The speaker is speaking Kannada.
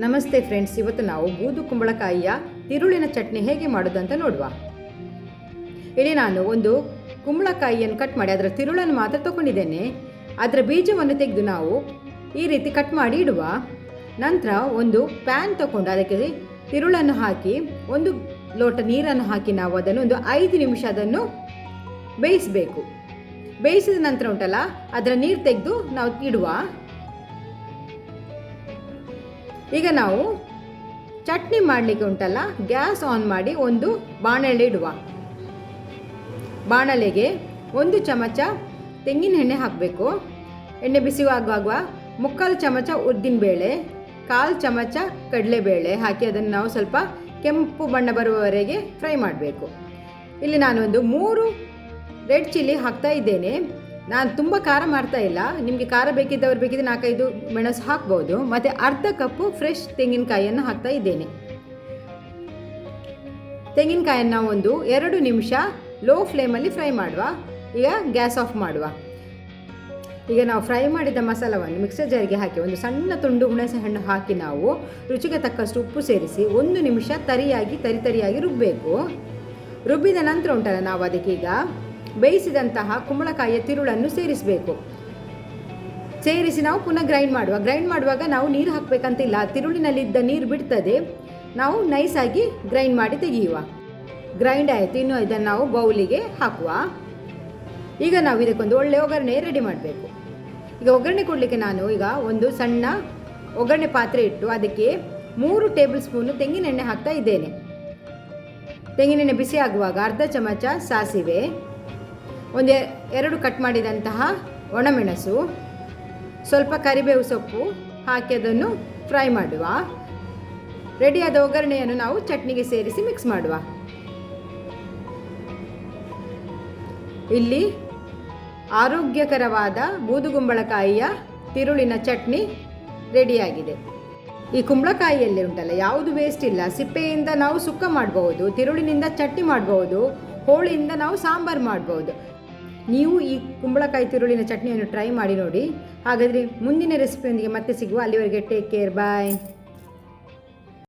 ನಮಸ್ತೆ ಫ್ರೆಂಡ್ಸ್, ಇವತ್ತು ನಾವು ಬೂದು ಕುಂಬಳಕಾಯಿಯ ತಿರುಳಿನ ಚಟ್ನಿ ಹೇಗೆ ಮಾಡೋದು ಅಂತ ನೋಡುವ. ಇಲ್ಲಿ ನಾನು ಒಂದು ಕುಂಬಳಕಾಯಿಯನ್ನು ಕಟ್ ಮಾಡಿ, ಅದರ ತಿರುಳನ್ನು ಮಾತ್ರ ತಗೊಂಡಿದ್ದೇನೆ. ಅದರ ಬೀಜವನ್ನು ತೆಗೆದು ನಾವು ಈ ರೀತಿ ಕಟ್ ಮಾಡಿ ಇಡುವ. ನಂತರ ಒಂದು ಪ್ಯಾನ್ ತಗೊಂಡು ಅದಕ್ಕೆ ತಿರುಳನ್ನು ಹಾಕಿ, ಒಂದು ಲೋಟ ನೀರನ್ನು ಹಾಕಿ ನಾವು ಅದನ್ನು ಒಂದು ಐದು ನಿಮಿಷ ಅದನ್ನು ಬೇಯಿಸಬೇಕು. ಬೇಯಿಸಿದ ನಂತರ ಉಂಟಲ್ಲ, ಅದರ ನೀರು ತೆಗೆದು ನಾವು ಇಡುವ. ಈಗ ನಾವು ಚಟ್ನಿ ಮಾಡಲಿಕ್ಕೆ ಉಂಟಲ್ಲ, ಗ್ಯಾಸ್ ಆನ್ ಮಾಡಿ ಒಂದು ಬಾಣಲೆ ಇಡುವ. ಬಾಣಲೆಗೆ ಒಂದು ಚಮಚ ತೆಂಗಿನ ಎಣ್ಣೆ ಹಾಕಬೇಕು. ಎಣ್ಣೆ ಬಿಸಿಯಾಗುವಾಗ ಮುಕ್ಕಾಲು ಚಮಚ ಉದ್ದಿನಬೇಳೆ ಕಾಲು ಚಮಚ ಕಡಲೆಬೇಳೆ ಹಾಕಿ ಅದನ್ನು ನಾವು ಸ್ವಲ್ಪ ಕೆಂಪು ಬಣ್ಣ ಬರುವವರೆಗೆ ಫ್ರೈ ಮಾಡಬೇಕು. ಇಲ್ಲಿ ನಾನೊಂದು ಮೂರು ರೆಡ್ ಚಿಲ್ಲಿ ಹಾಕ್ತಾ ಇದ್ದೇನೆ. ನಾನು ತುಂಬ ಖಾರ ಮಾಡ್ತಾ ಇಲ್ಲ. ನಿಮಗೆ ಖಾರ ಬೇಕಿದ್ದವ್ರು ಬೇಕಿದ್ರೆ ನಾಲ್ಕೈದು ಮೆಣಸು ಹಾಕ್ಬೋದು. ಮತ್ತು ಅರ್ಧ ಕಪ್ಪು ಫ್ರೆಶ್ ತೆಂಗಿನಕಾಯಿಯನ್ನು ಹಾಕ್ತಾ ಇದ್ದೇನೆ. ತೆಂಗಿನಕಾಯನ್ನು ಒಂದು ಎರಡು ನಿಮಿಷ ಲೋ ಫ್ಲೇಮಲ್ಲಿ ಫ್ರೈ ಮಾಡುವ. ಈಗ ಗ್ಯಾಸ್ ಆಫ್ ಮಾಡುವ. ಈಗ ನಾವು ಫ್ರೈ ಮಾಡಿದ ಮಸಾಲವನ್ನು ಮಿಕ್ಸರ್ ಜಾರಿಗೆ ಹಾಕಿ ಒಂದು ಸಣ್ಣ ತುಂಡು ಹುಣಸೆ ಹಣ್ಣು ಹಾಕಿ ನಾವು ರುಚಿಗೆ ತಕ್ಕಷ್ಟು ಉಪ್ಪು ಸೇರಿಸಿ ಒಂದು ನಿಮಿಷ ತರಿಯಾಗಿ ತರಿತರಿಯಾಗಿ ರುಬ್ಬಬೇಕು ರುಬ್ಬಿದ ನಂತರ ಉಂಟಲ್ಲ ನಾವು ಅದಕ್ಕೀಗ ಬೇಯಿಸಿದಂತಹ ಕುಂಬಳಕಾಯಿಯ ತಿರುಳನ್ನು ಸೇರಿಸಬೇಕು. ಸೇರಿಸಿ ನಾವು ಪುನಃ ಗ್ರೈಂಡ್ ಮಾಡುವ. ಗ್ರೈಂಡ್ ಮಾಡುವಾಗ ನಾವು ನೀರು ಹಾಕಬೇಕಂತಿಲ್ಲ. ತಿರುಳಿನಲ್ಲಿದ್ದ ನೀರು ಬಿಡ್ತದೆ. ನಾವು ನೈಸಾಗಿ ಗ್ರೈಂಡ್ ಮಾಡಿ ತೆಗೆಯುವ. ಗ್ರೈಂಡ್ ಆಯಿತು. ಇನ್ನು ಇದನ್ನು ನಾವು ಬೌಲಿಗೆ ಹಾಕುವ. ಈಗ ನಾವು ಇದಕ್ಕೊಂದು ಒಳ್ಳೆ ಒಗ್ಗರಣೆ ರೆಡಿ ಮಾಡಬೇಕು. ಈಗ ಒಗ್ಗರಣೆ ಕೊಡಲಿಕ್ಕೆ ನಾನು ಈಗ ಒಂದು ಸಣ್ಣ ಒಗ್ಗರಣೆ ಪಾತ್ರೆ ಇಟ್ಟು ಅದಕ್ಕೆ ಮೂರು ಟೇಬಲ್ ಸ್ಪೂನು ತೆಂಗಿನೆಣ್ಣೆ ಹಾಕ್ತಾ ಇದ್ದೇನೆ. ತೆಂಗಿನೆಣ್ಣೆ ಬಿಸಿ ಆಗುವಾಗ ಅರ್ಧ ಚಮಚ ಸಾಸಿವೆ ಒಂದು ಎರಡು ಕಟ್ ಮಾಡಿದಂತಹ ಒಣಮೆಣಸು, ಸ್ವಲ್ಪ ಕರಿಬೇವು ಸೊಪ್ಪು ಹಾಕಿ ಅದನ್ನು ಫ್ರೈ ಮಾಡುವ. ರೆಡಿಯಾದ ಒಗ್ಗರಣೆಯನ್ನು ನಾವು ಚಟ್ನಿಗೆ ಸೇರಿಸಿ ಮಿಕ್ಸ್ ಮಾಡುವ. ಇಲ್ಲಿ ಆರೋಗ್ಯಕರವಾದ ಬೂದುಗುಂಬಳಕಾಯಿಯ ತಿರುಳಿನ ಚಟ್ನಿ ರೆಡಿಯಾಗಿದೆ. ಈ ಕುಂಬಳಕಾಯಿಯಲ್ಲಿ ಉಂಟಲ್ಲ, ಯಾವುದು ವೇಸ್ಟ್ ಇಲ್ಲ. ಸಿಪ್ಪೆಯಿಂದ ನಾವು ಸುಕ್ಕ ಮಾಡಬಹುದು ತಿರುಳಿನಿಂದ ಚಟ್ನಿ ಮಾಡಬಹುದು ಹೋಳಿಯಿಂದ ನಾವು ಸಾಂಬಾರು ಮಾಡಬಹುದು ನೀವು ಈ ಕುಂಬಳಕಾಯಿ ತಿರುಳಿನ ಚಟ್ನಿಯನ್ನು ಟ್ರೈ ಮಾಡಿ ನೋಡಿ. ಹಾಗಾದರೆ ಮುಂದಿನ ರೆಸಿಪಿಯೊಂದಿಗೆ ಮತ್ತೆ ಸಿಗುವ. ಅಲ್ಲಿವರೆಗೆ ಟೇಕ್ ಕೇರ್ ಬಾಯ್